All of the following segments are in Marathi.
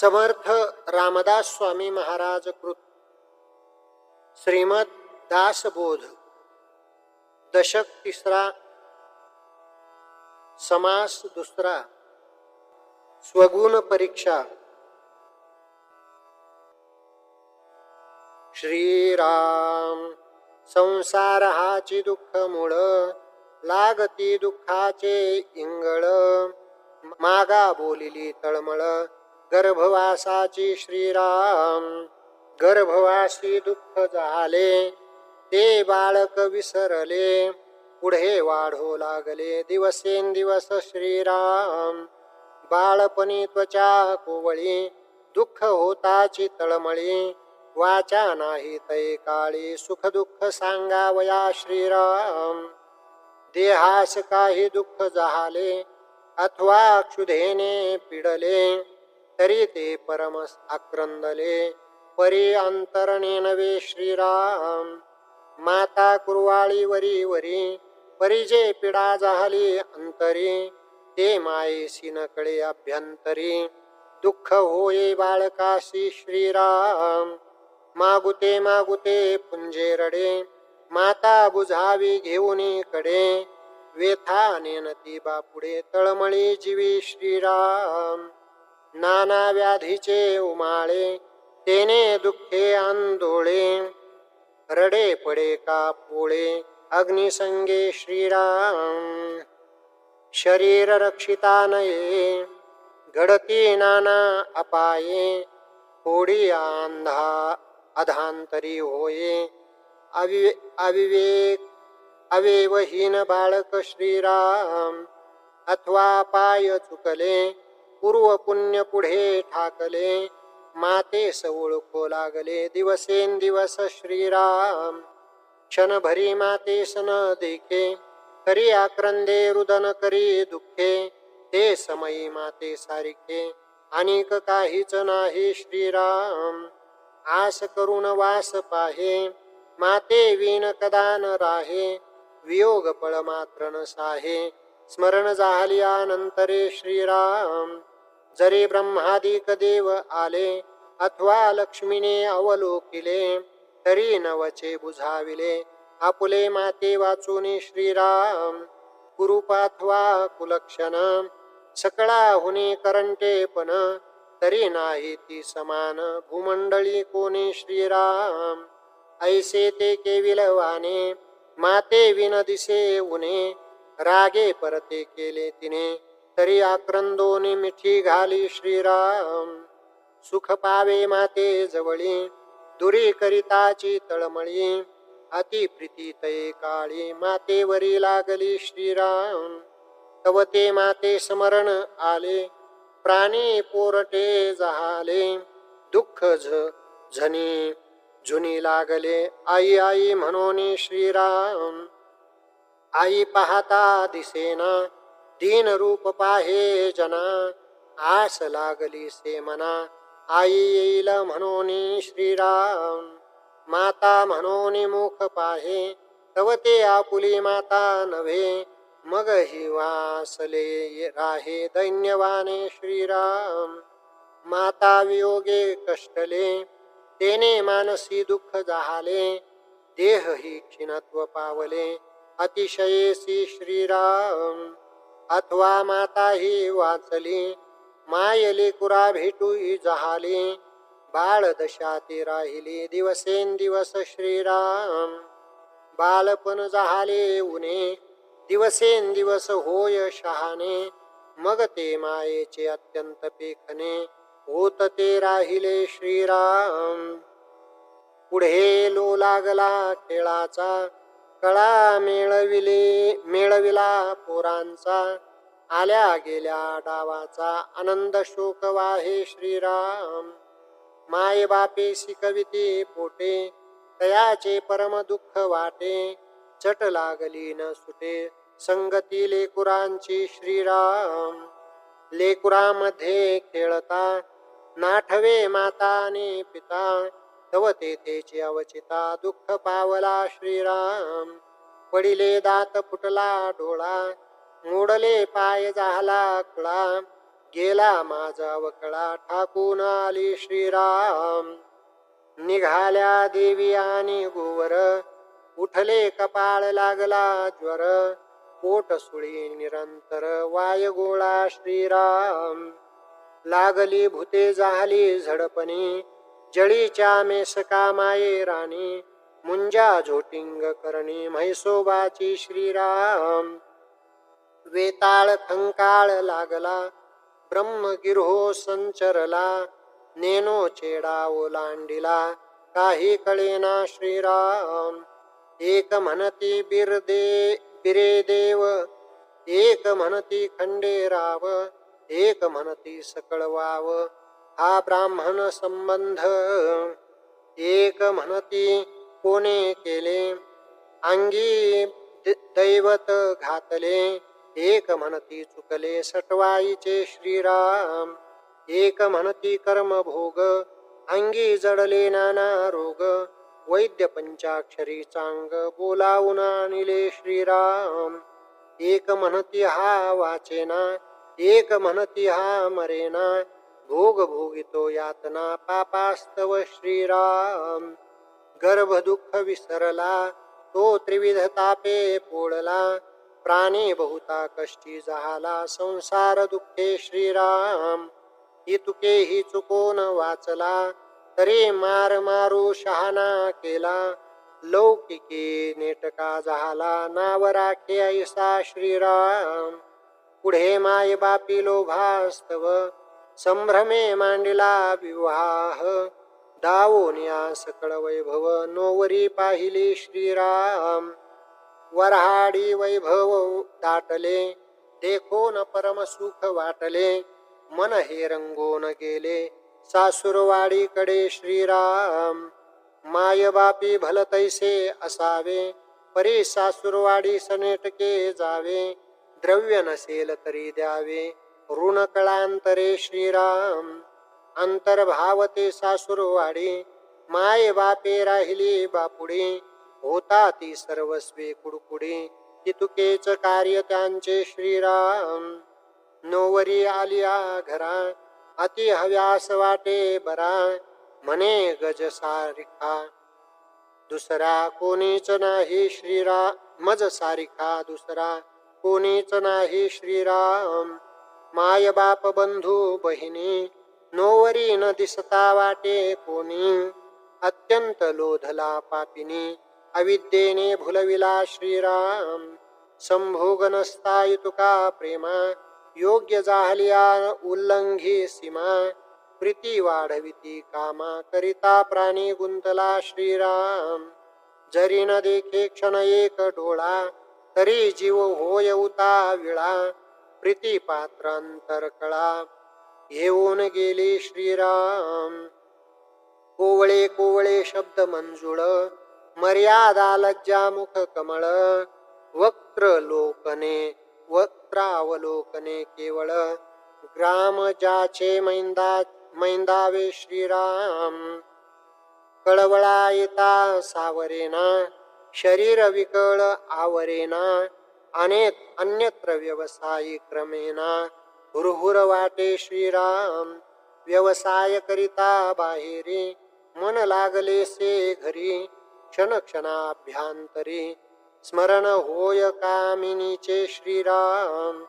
समर्थ रामदास स्वामी महाराज कृत. श्रीमद दासबोध. दशक तिसरा. समास दुसरा. स्वगुण परीक्षा. श्रीराम संसार हाची दुःख मूळ लागती दुःखाचे इंगळ. मागा बोलिली तळमळ गर्भवासाची श्रीराम. गर्भवासी दुःख झाले ते बाळक विसरले पुढे वाढू लागले दिवसेंदिवस श्रीराम. बाळपणी त्वचा कोवळी दुःख होताची तळमळी वाचा नाही तै काळी सुख दुःख सांगावया श्रीराम. देहास काही दुःख झाले अथवा क्षुधेने पिडले तरी ते परमस आक्रंदले परी अंतरणे नवे श्रीराम। माता कुरवाळी वरी वरी परिजे पिडा झाली अंतरी ते मायेसी नकळे अभ्यंतरी। दुःख होये बाळकाशी श्रीराम। मागुते मागुते पुंजे रडे माता बुझावी घेऊन कडे वेथा नेनती बापुडे तळमळी जीवी श्रीराम। नाना व्याधीचे उमाळे तेने दुःखे आंदोळे. रडे पडे का पोळे अग्निसंगे श्रीराम. शरीर रक्षिता नये घडती नाना अपाये. होडी आंधा अधांतरी होये. अविवे अविवेक अवेवहीन बाळक श्रीराम. अथवा पाय चुकले पूर्व पुण्य पुढे ठाकले. माते ओळखो लागले दिवसेंदिवस श्रीराम. क्षणभरी माते सन देखे करी आक्रंदे रुदन करी दुःखे. ते समयी माते सारिखे अनेक काहीच नाही श्रीराम. आस करून वास पाहे माते वीण कदान राहे. वियोग पळ मात्र न साहे स्मरण झाली अनंतरे श्रीराम. जरी ब्रह्मादिक देव आले अथवा लक्ष्मीने अवलोकिले तरी नवचे बुझाविले. आपुले माते वाचून श्रीराम कुरुपाथवा कुलक्षण. सकळा हुने करंटेपण तरी नाही ती समान. भूमंडळी कोणी श्रीराम? ऐसे ते केविलवाने माते विन दिसे उने. रागे परते केले तिने. तरी आक्रंदोनी मिठी घाली श्रीराम. सुख पावे माते जवळी दुरी करिताची तळमळी. अति प्रीती तये काळी मातेवरी लागली श्रीराम. तव ते माते स्मरण आले प्राणी पोरटे जहाले. दुःख झ झनी जुनी लागले आई आई म्हणून श्रीराम. आई पाहता दिसेना दीन रूप पाहे जना आस लागली से मना। आई येईल म्हणून श्रीराम माता म्हणून मुख पाहे। तव ते आपुली माता नव्हे मग हि वासले राहे दैन्यवाने श्रीराम। माता वियोगे कष्टले तेने मानसी दुःख जाहाले। देह ही क्षीणत्व पावले अतिशयेसी श्रीराम। अथवा माता ही वाचली. मायली कुरा भेटू जहाली. बाळ दशाती राहिली दिवसेंदिवस श्रीराम. बालपण जहाले उने दिवसेंदिवस होय शहाणे. मग ते मायेचे अत्यंत पेखणे होत ते राहिले श्रीराम. पुढे लो लागला खेळाचा कळा मेळविले मेळविला पोरांचा. आल्या गेल्या डावाचा आनंद शोक वाहे श्रीराम. माय बापेसी कविते पोटे तयाचे परम दुःख वाटे. चट लागली न सुटे संगती लेकुरांची श्रीराम. लेकुरामध्ये खेळता नाठवे माताने पिता. तव तेथेची अवचिता दुःख पावला श्रीराम. पडिले दात फुटला डोळा मोडले पाय झाला कुळा. गेला माझा वकळा ठाकून आली श्रीराम. निघाल्या देवी आणि गोवर उठले कपाळ लागला ज्वर. पोट सुळी निरंतर वाय गोळा श्रीराम. लागली भूते झाली झडपणी जळीच्या मेसका माये राणी? मुंजा झोटिंग करणी म्हैसोबाची श्रीराम. वेताळ खंकाळ लागला ब्रह्मगिरो संचरला नेनो चेडा ओलांडिला काही कळेना श्रीराम. एक म्हणती बिरदे बिरे देव एक म्हणती खंडेराव एक म्हणती सकळवाव हा ब्राह्मण संबंध. एक म्हणती कोणे केले? अंगी द- दैवत घातले. एक म्हणती चुकले सटवाईचे श्रीराम. एक म्हणती कर्म भोग अंगी जडले नाना रोग. वैद्य पंचाक्षरी चांग बोलावून आणले श्रीराम. एक म्हणती हा वाचेना. एक म्हणती हा मरेना. भोग भोगितो यातना पापास्तव श्रीराम। गर्भ दुःख विसरला तो त्रिविध तापे पोळला प्राणी बहुता कष्टी झाला संसार दुःखे श्रीराम। ही तुके ही चुकोन वाचला तरी मार मारू शहाणा केला। लौकिकी नेटका झाला नाव राखे ऐसा श्रीराम। पुढे माय बापी लोभास्तव संभ्रमे मांडला विवाह. दावोनिया सकळ वैभव नोवरी पाहिली श्रीराम. वरहाडी वैभव दाटले देखोन परम सुख वाटले. मन हे रंगोन गेले सासुरवाडीकडे श्रीराम. माय बापी भल तैसे असावे परी सासुरवाडी सनेटके जावे. द्रव्य नसेल तरी द्यावे. ऋणकळांतरे श्रीराम अंतर्भावते सासुरवाडी माय बापे राहिली बापुडी होता ती सर्वस्वी कुडकुडी तितुकेच कार्य त्यांचे श्रीराम. नोवरी आलिया घरा अति हव्यास वाटे बरा म्हणे गज सारिखा. दुसरा कोणीच नाही श्रीराम मज सारिखा दुसरा कोणीच नाही श्रीराम. माय बाप बंधू बहिणी नोवरी न दिसता वाटे कोणी अत्यंत लोधला पापिनी अविद्येने भुलविला श्रीराम. संभोग नसता प्रेमा योग्य जाहलिया उल्लंघी सीमा प्रीती वाढविती कामा करिता प्राणी गुंतला श्रीराम. जरी न देखे क्षण एक डोळा तरी जीव होय उता विळा प्रीती घेऊन गेली श्रीराम. कोवळे कोवळे शब्द मंजुळ. मर्यादा लज्जा मुख कमळ. वक्त्र लोकने वक्त्रावलोकने केवळ. ग्राम जाचे मैंदा मैंदावे श्रीराम. कळवळा येता सावरेना. शरीर विकळ आवरेना. अनेक अन्यत्र व्यवसायी क्रमेना हुरहुर वाटे श्रीराम. व्यवसाय करिता बाहेरी मन लागले से घरी. क्षण क्षणाभ्यांतरी स्मरण होय कामिनीचे श्रीराम.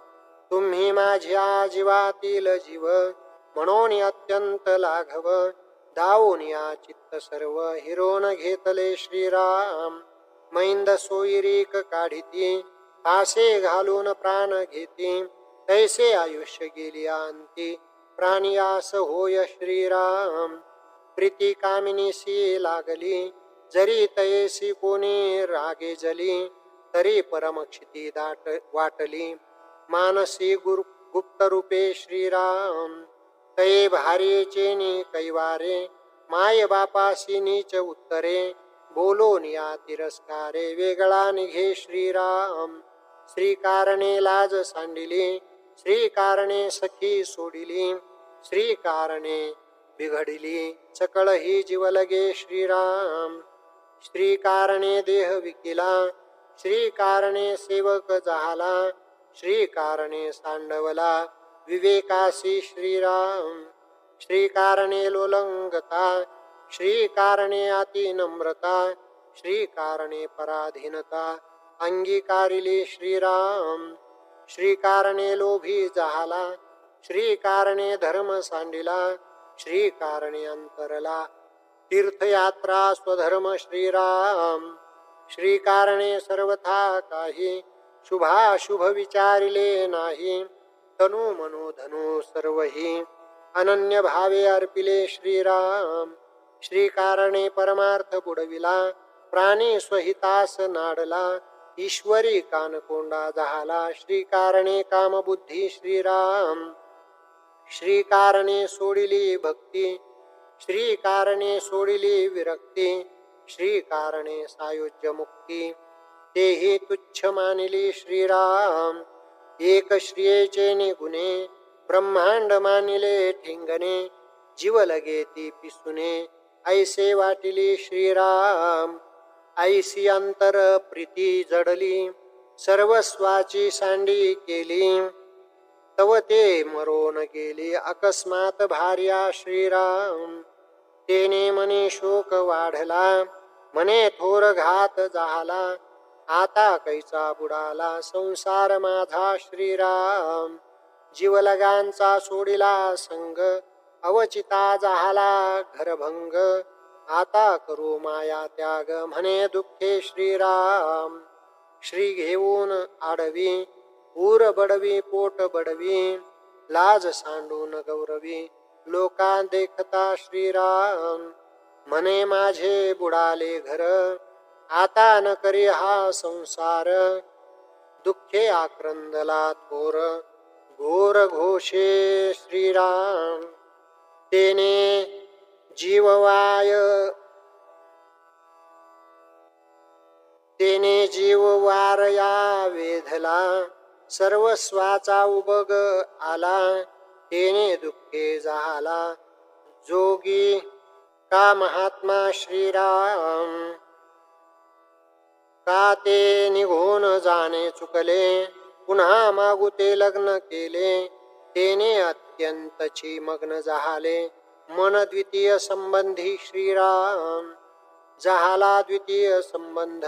तुम्ही माझ्या जीवातील जीव म्हणून अत्यंत लाघव. दावून या चित्त सर्व हिरोन घेतले श्रीराम. मैंद सोयरीक काढिती. आसे घालून प्राण घेती तैसे आयुष्य गेली अंती प्राणियास होय श्रीराम प्रीती कामिनीसी लागली. जरी तयेसी कोणी रागे जली तरी परमक्षिती दाट वाटली. मानसी गुरु गुप्त रूपे श्रीराम तये भारी नि कैवारे माय बापासी नीच उत्तरे बोलो निया तिरस्कारे वेगळा निघे श्रीराम. श्रीकारणे लाज सांडिली श्रीकारणे सखी सोडिली श्रीकारणे बिघडिली सकळ ही जीवलगे श्रीराम. श्रीकारणे देह विकिला श्रीकारणे सेवक झाला श्रीकारणे सांडवला विवेकासी श्रीराम. श्रीकारणे लोलंगता श्रीकारणे अति नम्रता श्रीकारणे पराधीनता अंगीकारिले श्रीराम श्रीकारणे लोभी जहाला श्रीकारणे धर्म सांडिला श्रीकारणे अंतरला. तीर्थयात्रा स्वधर्म श्रीराम श्रीकारणे सर्वथा काही शुभाशुभ विचारिले नाही. तनु मनो धनु सर्वही अनन्य भावे अर्पिले श्रीराम श्रीकारणे परमार्थ बुडविला प्राणी स्वहितास नाडला ईश्वरी कानकोंडा झाला श्रीकारणे कामबुद्धी श्रीराम. श्रीकारणे सोडिली भक्ती श्रीकारणे सोडिली विरक्ती श्रीकारणे सायुज्य मुक्ती. तेही तुच्छ मानिली श्रीराम. एक श्रियेचे निगुणे ब्रह्मांड मानिले ठिंगणे जीव लगे ती पिसुने ऐसे वाटिली श्रीराम. ऐसी अंतर प्रीती जडली सर्वस्वाची सांडी केली. तव ते मरोन गेली अकस्मात भार्या श्रीराम. तेने मने शोक वाढला मने थोर घात झाला आता कैचा बुडाला संसार माझा श्रीराम. जीवलगांचा सोडिला संग अवचिता झाला घरभंग. आता करू माया त्याग म्हणे दुःखे श्रीराम. श्री घेऊन आडवी ऊर बडवी पोट बडवी लाज सांडून गौरवी लोका देखता श्रीराम. म्हणे माझे बुडाले घर आता न करी हा संसार. दुःखे आक्रंदला थोर घोर घोषे श्रीराम. तेने जीववाय। तेने जीव वारया वेधला सर्वस्वाचा उबग आला तेने दुःखे झाला जोगी का महात्मा श्रीराम? का ते निघून जाणे चुकले पुन्हा मागू ते लग्न केले तेने अत्यंतची मग्न झाले मन द्वितीय संबंधी श्रीराम जहाला द्वितीय संबंध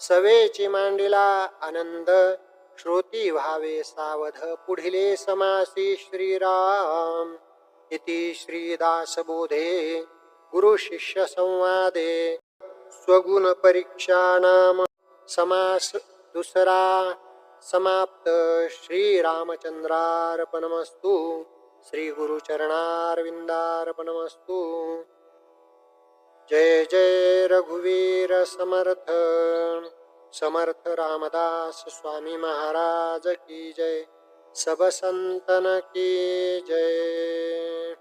सवेची मांडिला आनंद श्रोती व्हावे सावध पुढिले समासी श्रीराम. इति श्रीदासबोधे गुरुशिष्यसंवादे स्वगुणपरीक्षानां संवादे स्वगुण परीक्षा नाम समास दुसरा समाप्त श्रीरामचंद्रार्पणमस्तु. श्री गुरुचरणारविंदार्पणमस्तु जय जय रघुवीर समर्थ। समर्थ रामदास स्वामी महाराज की जय। सब संतन की जय।